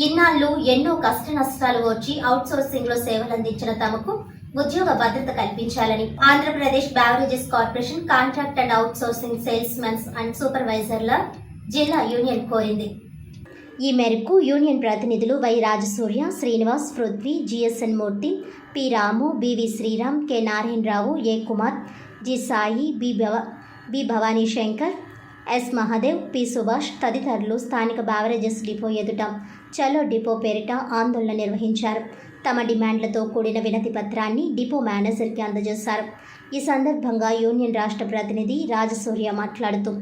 ఇన్నాళ్ళు ఎన్నో కష్ట నష్టాలు వచ్చి అవుట్ సోర్సింగ్లో సేవలందించిన తమకు ఉద్యోగ భద్రత కల్పించాలని Andhra Pradesh beverages corporation contract and out sourcing sales mens and సూపర్వైజర్ల జిల్లా యూనియన్ కోరింది. ఈ మేరకు యూనియన్ ప్రతినిధులు Y Rajasurya Srinivas Prithvi GSN Murthy P Ramu BV Sriram K Narayana Rao A Kumar G Sai B Bhava B Bhavani Shankar S Mahadev P Subhash తదితరులు స్థానిక beverages depot ఎదుట చలో depot పేరిట ఆందోళన నిర్వహించారు. తమ డిమాండ్లతో కూడిన వినతి పత్రాన్ని డిపో మేనేజర్కి అందజేశారు. ఈ సందర్భంగా యూనియన్ రాష్ట్ర ప్రతినిధి రాజసూర్య మాట్లాడుతూ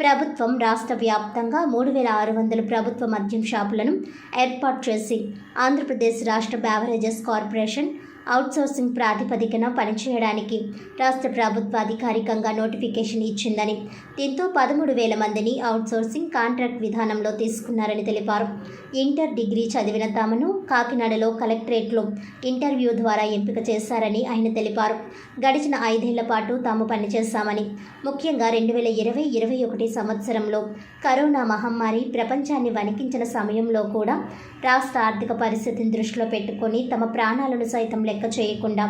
ప్రభుత్వం రాష్ట్ర వ్యాప్తంగా మూడు వేల ఆరు వందల ప్రభుత్వ మద్యం షాపులను ఏర్పాటు చేసి ఆంధ్రప్రదేశ్ రాష్ట్ర బ్యావరేజెస్ కార్పొరేషన్ అవుట్సోర్సింగ్ ప్రాతిపదికన పనిచేయడానికి రాష్ట్ర ప్రభుత్వ అధికారికంగా నోటిఫికేషన్ ఇచ్చిందని దీంతో పదమూడు వేల మందిని అవుట్సోర్సింగ్ కాంట్రాక్ట్ విధానంలో తీసుకున్నారని తెలిపారు. ఇంటర్ డిగ్రీ చదివిన తామను కాకినాడలో కలెక్టరేట్లో ఇంటర్వ్యూ ద్వారా ఎంపిక చేశారని ఆయన తెలిపారు. గడిచిన ఐదేళ్ళ పాటు తాము పనిచేశామని ముఖ్యంగా రెండు వేల ఇరవై ఇరవై ఒకటి సంవత్సరంలో కరోనా మహమ్మారి ప్రపంచాన్ని వణికించిన సమయంలో కూడా రాష్ట్ర ఆర్థిక పరిస్థితిని దృష్టిలో పెట్టుకొని తమ ప్రాణాలను సైతం లెక్క చేయకుండా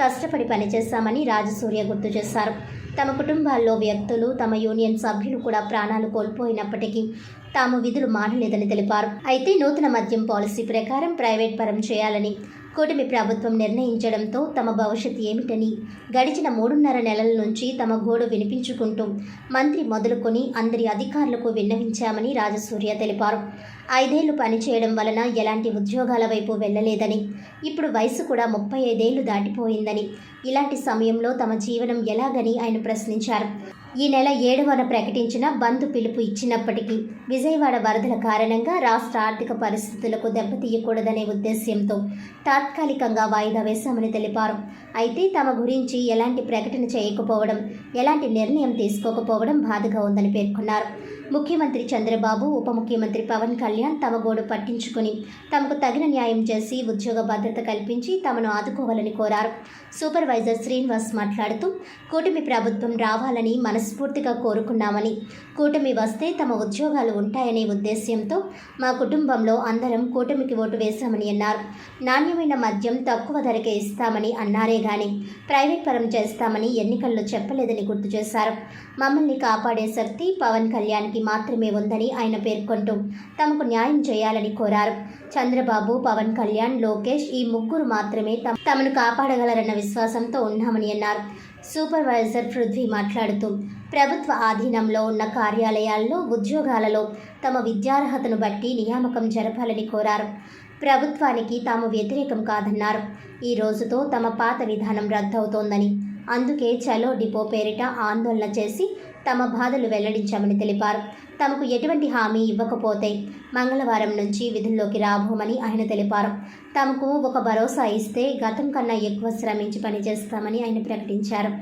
కష్టపడి పనిచేశామని రాజసూర్య గుర్తు చేశారు. తమ కుటుంబాల్లో వ్యక్తులు తమ యూనియన్ సభ్యులు కూడా ప్రాణాలు కోల్పోయినప్పటికీ తాము విధులు మానలేదని తెలిపారు. అయితే నూతన మద్యం పాలసీ ప్రకారం ప్రైవేట్ పరం చేయాలని కూటమి ప్రభుత్వం నిర్ణయించడంతో తమ భవిష్యత్ ఏమిటని గడిచిన మూడున్నర నెలల నుంచి తమ గోడు వినిపించుకుంటూ మంత్రి మొదలుకొని అందరి అధికారులకు విన్నవించామని రాజసూర్య తెలిపారు. ఐదేళ్ళు పనిచేయడం వలన ఎలాంటి ఉద్యోగాల వైపు వెళ్ళలేదని ఇప్పుడు వయసు కూడా ముప్పై ఐదేళ్ళు దాటిపోయిందని ఇలాంటి సమయంలో తమ జీవనం ఎలాగని ఆయన ప్రశ్నించారు. ఈ నెల ఏడవన ప్రకటించిన బంద్ పిలుపు ఇచ్చినప్పటికీ విజయవాడ వరదల కారణంగా రాష్ట్ర ఆర్థిక పరిస్థితులకు దెబ్బతీయకూడదనే ఉద్దేశ్యంతో తాత్కాలికంగా వాయిదా వేశామని తెలిపారు. అయితే తమ గురించి ఎలాంటి ప్రకటన చేయకపోవడం ఎలాంటి నిర్ణయం తీసుకోకపోవడం బాధగా ఉందని పేర్కొన్నారు. ముఖ్యమంత్రి చంద్రబాబు ఉప ముఖ్యమంత్రి పవన్ కళ్యాణ్ తమ గోడు పట్టించుకుని తమకు తగిన న్యాయం చేసి ఉద్యోగ భద్రత కల్పించి తమను ఆదుకోవాలని కోరారు. సూపర్వైజర్ శ్రీనివాస్ మాట్లాడుతూ కూటమి ప్రభుత్వం రావాలని మనస్ఫూర్తిగా కోరుకున్నామని కూటమి వస్తే తమ ఉద్యోగాలు ఉంటాయనే ఉద్దేశ్యంతో మా కుటుంబంలో అందరం కూటమికి ఓటు వేశామని అన్నారు. నాణ్యమైన మద్యం తక్కువ ధరకే ఇస్తామని అన్నారే గాని ప్రైవేట్ పరం చేస్తామని ఎన్నికల్లో చెప్పలేదని గుర్తు చేశారు. మమ్మల్ని కాపాడే శక్తి పవన్ కళ్యాణ్కి మాత్రమే ఉందని ఆయన పేర్కొంటూ తమకు న్యాయం చేయాలని కోరారు. చంద్రబాబు పవన్ కళ్యాణ్ లోకేష్ ఈ ముగ్గురు మాత్రమే తమ- తమను కాపాడగలరన్న విశ్వాసంతో ఉన్నామని అన్నారు. సూపర్వైజర్ పృథ్వీ మాట్లాడుతూ ప్రభుత్వ ఆధీనంలో ఉన్న కార్యాలయాల్లో ఉద్యోగాలలో తమ విద్యార్హతను బట్టి నియామకం జరపాలని కోరారు. ప్రభుత్వానికి తాము వ్యతిరేకం కాదన్నారు. ఈ రోజుతో తమ పాత విధానం రద్దవుతోందని అందుకే చలో డిపో పేరిట ఆందోళన చేసి తమ బాధలు వెల్లడించామని తెలిపారు. తమకు ఎటువంటి హామీ ఇవ్వకపోతే మంగళవారం నుంచి విధుల్లోకి రాబోమని ఆయన తెలిపారు. తమకు ఒక భరోసా ఇస్తే గతం కన్నా ఎక్కువ శ్రమించి పనిచేస్తామని ఆయన ప్రకటించారు.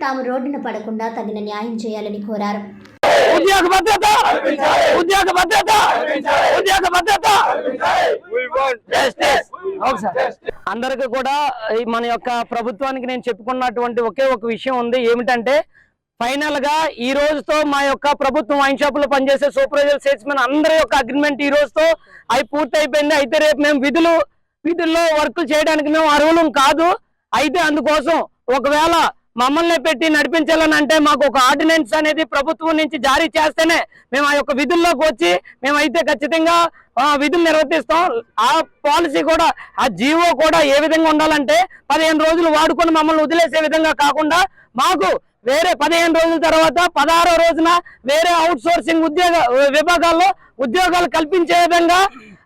తాము రోడ్డున పడకుండా తగిన న్యాయం చేయాలని కోరారు. ఉద్యోగ భద్రత! ఉద్యోగ భద్రత! ఉద్యోగ భద్రత. అందరికీ కూడా మన యొక్క ప్రభుత్వానికి నేను చెప్పుకున్నటువంటి ఒకే ఒక విషయం ఉంది. ఏమిటంటే ఫైనల్గా ఈ రోజుతో మా యొక్క ప్రభుత్వం వైన్ షాప్లో పనిచేసే సూపర్వైజర్ సేల్స్మెన్ అందరి యొక్క అగ్రిమెంట్ ఈ రోజుతో అవి పూర్తి అయిపోయింది అయితే రేపు మేము విధులు విధుల్లో వర్క్ చేయడానికి మేము అర్హులం కాదు. అయితే అందుకోసం ఒకవేళ మమ్మల్ని పెట్టి నడిపించాలని అంటే మాకు ఒక ఆర్డినెన్స్ అనేది ప్రభుత్వం నుంచి జారీ చేస్తేనే మేము ఆ యొక్క విధుల్లోకి వచ్చి మేమైతే ఖచ్చితంగా విధులు నిర్వర్తిస్తాం. ఆ పాలసీ కూడా ఆ జీవో కూడా ఏ విధంగా ఉండాలంటే పదిహేను రోజులు వాడుకొని మమ్మల్ని వదిలేసే విధంగా కాకుండా మాకు వేరే పదిహేను రోజుల తర్వాత పదహారో రోజున వేరే అవుట్ సోర్సింగ్ ఉద్యోగ విభాగాల్లో ఉద్యోగాలు కల్పించే విధంగా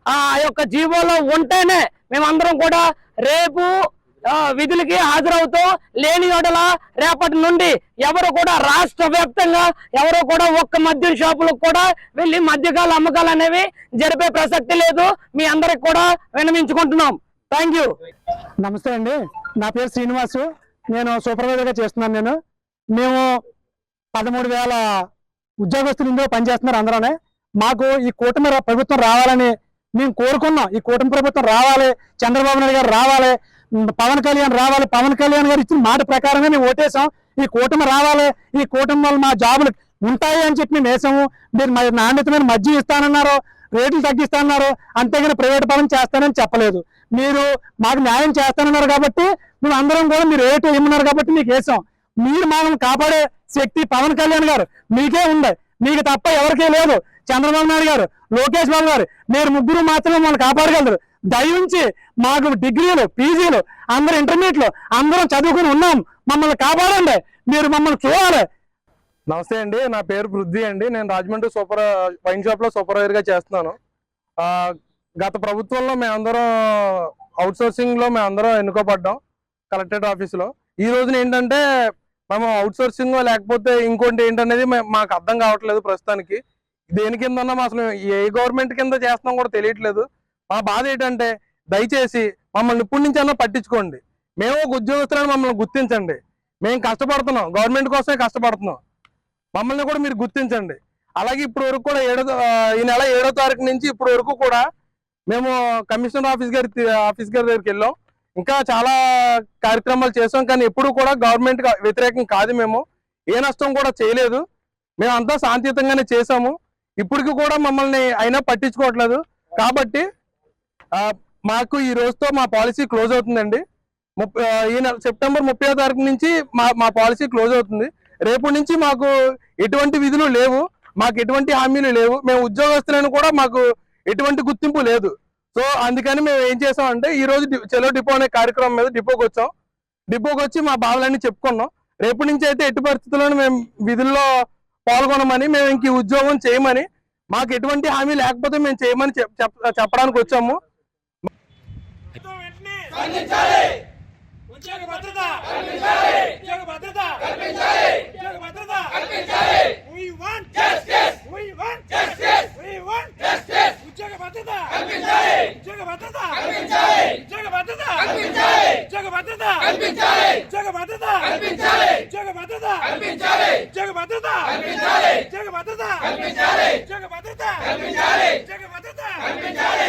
ఆ యొక్క జీవోలో ఉంటేనే మేమందరం కూడా రేపు విధులకి హాజరవుతూ లేని యోడల రేపటి నుండి ఎవరు కూడా రాష్ట్ర వ్యాప్తంగా ఎవరు కూడా ఒక్క మద్యం షాపులకు కూడా వెళ్ళి మద్యకాల అమ్మకాలు అనేవి జరిపే ప్రసక్తి లేదు. మీ అందరికి కూడా వినమించుకుంటున్నాం థ్యాంక్ యూ నమస్తే అండి. నా పేరు శ్రీనివాసు. నేను సూపర్వైజర్గా చేస్తున్నాను నేను. మేము పదమూడు వేల ఉద్యోగస్తులు ఇందులో పనిచేస్తున్నారు అందరూనే. మాకు ఈ కూటమి ప్రభుత్వం రావాలని మేము కోరుకున్నాం. ఈ కూటమి ప్రభుత్వం రావాలి. చంద్రబాబు నాయుడు గారు రావాలి. పవన్ కళ్యాణ్ రావాలి పవన్ కళ్యాణ్ గారు ఇచ్చిన మాట ప్రకారమే మేము ఓటేసాం ఈ కూటమి రావాలి ఈ కూటమి వల్ల మా జాబులు ఉంటాయి అని చెప్పి మేము వేసాము మీరు నాణ్యతమైన మద్యం ఇస్తానన్నారు రేట్లు తగ్గిస్తానన్నారు అంతేగాని ప్రైవేట్ పరం చేస్తానని చెప్పలేదు. మీరు మాకు న్యాయం చేస్తానన్నారు కాబట్టి మేము అందరం కూడా మీరు రేటు ఇమ్మన్నారు కాబట్టి మీకు వేసాం మీరు మమ్మల్ని కాపాడే శక్తి పవన్ కళ్యాణ్ గారు మీకే ఉంది. మీకు తప్ప ఎవరికీ లేదు. చంద్రబాబు నాయుడు గారు లోకేష్ బాబు గారు మీరు ముగ్గురు మాత్రమే మనం కాపాడగలరు. దయించి మాకు డిగ్రీలు పీజీలు అందరు ఇంటర్మీడియట్లు అందరం చదువుకుని ఉన్నాం. మమ్మల్ని కాపాడండి. మీరు మమ్మల్ని చూడాలి. నమస్తే అండి. నా పేరు పృథ్వీ అండి. నేను రాజమండ్రి సూపర్ వైన్ షాప్లో సూపర్వైజర్గా చేస్తున్నాను గత ప్రభుత్వంలో మేమందరం అవుట్ సోర్సింగ్లో మేమందరం ఎన్నుకోబడ్డాం కలెక్టరేట్ ఆఫీస్లో. ఈ రోజున ఏంటంటే మేము అవుట్ సోర్సింగ్ లేకపోతే ఇంకోటి ఏంటనేది మాకు అర్థం కావట్లేదు ప్రస్తుతానికి. దేని కింద ఉన్నాం అసలు ఏ గవర్నమెంట్ కింద చేస్తున్నాం కూడా తెలియట్లేదు. మా బాధ ఏంటంటే దయచేసి మమ్మల్ని ఇప్పటి నుంచి పట్టించుకోండి. మేము ఒక ఉద్యోగస్తులను మమ్మల్ని గుర్తించండి. మేము కష్టపడుతున్నాం. గవర్నమెంట్ కోసమే కష్టపడుతున్నాం. మమ్మల్ని కూడా మీరు గుర్తించండి. అలాగే ఇప్పుడు వరకు కూడా ఏడో ఈ నెల ఏడో తారీఖు నుంచి ఇప్పుడు వరకు కూడా మేము కమిషనర్ ఆఫీస్ గారి ఆఫీస్ గారి దగ్గరికి వెళ్ళాం. ఇంకా చాలా కార్యక్రమాలు చేసాం. కానీ ఎప్పుడు కూడా గవర్నమెంట్ వ్యతిరేకం కాదు మేము. ఏ నష్టం కూడా చేయలేదు. మేము అంతా శాంతియుతంగానే చేసాము. ఇప్పటికి కూడా మమ్మల్ని అయినా పట్టించుకోవట్లేదు. కాబట్టి మాకు ఈ రోజుతో మా పాలసీ క్లోజ్ అవుతుందండి. ఈ నెల సెప్టెంబర్ ముప్పై తారీఖు నుంచి మా మా పాలసీ క్లోజ్ అవుతుంది. రేపు నుంచి మాకు ఎటువంటి విధులు లేవు. మాకు ఎటువంటి హామీలు లేవు. మేము ఉద్యోగస్తులను కూడా మాకు ఎటువంటి గుర్తింపు లేదు. సో అందుకని మేము ఏం చేసామంటే ఈ రోజు చెలో డిపో అనే కార్యక్రమం మీద డిపోకి వచ్చాం. డిపోకి వచ్చి మా బాధలన్నీ చెప్పుకున్నాం. రేపు నుంచి అయితే ఎట్టి పరిస్థితుల్లోనూ మేము విధుల్లో పాల్గొనమని మేము ఇంక ఉద్యోగం చేయమని మాకు ఎటువంటి హామీ లేకపోతే మేము చేయమని చెప్- చెప్పడానికి వచ్చాము. స్పందించాలి ఉద్యోగ భద్రత కల్పించాలి ఉద్యోగ భద్రత కల్పించాలి ఉద్యోగ భద్రత కల్పించాలి we want justice we want justice we want justice ఉద్యోగ భద్రత కల్పించాలి ఉద్యోగ భద్రత కల్పించాలి ఉద్యోగ భద్రత కల్పించాలి ఉద్యోగ భద్రత కల్పించాలి ఉద్యోగ భద్రత కల్పించాలి ఉద్యోగ భద్రత కల్పించాలి ఉద్యోగ భద్రత కల్పించాలి ఉద్యోగ భద్రత కల్పించాలి ఉద్యోగ భద్రత కల్పించాలి ఉద్యోగ భద్రత కల్పించాలి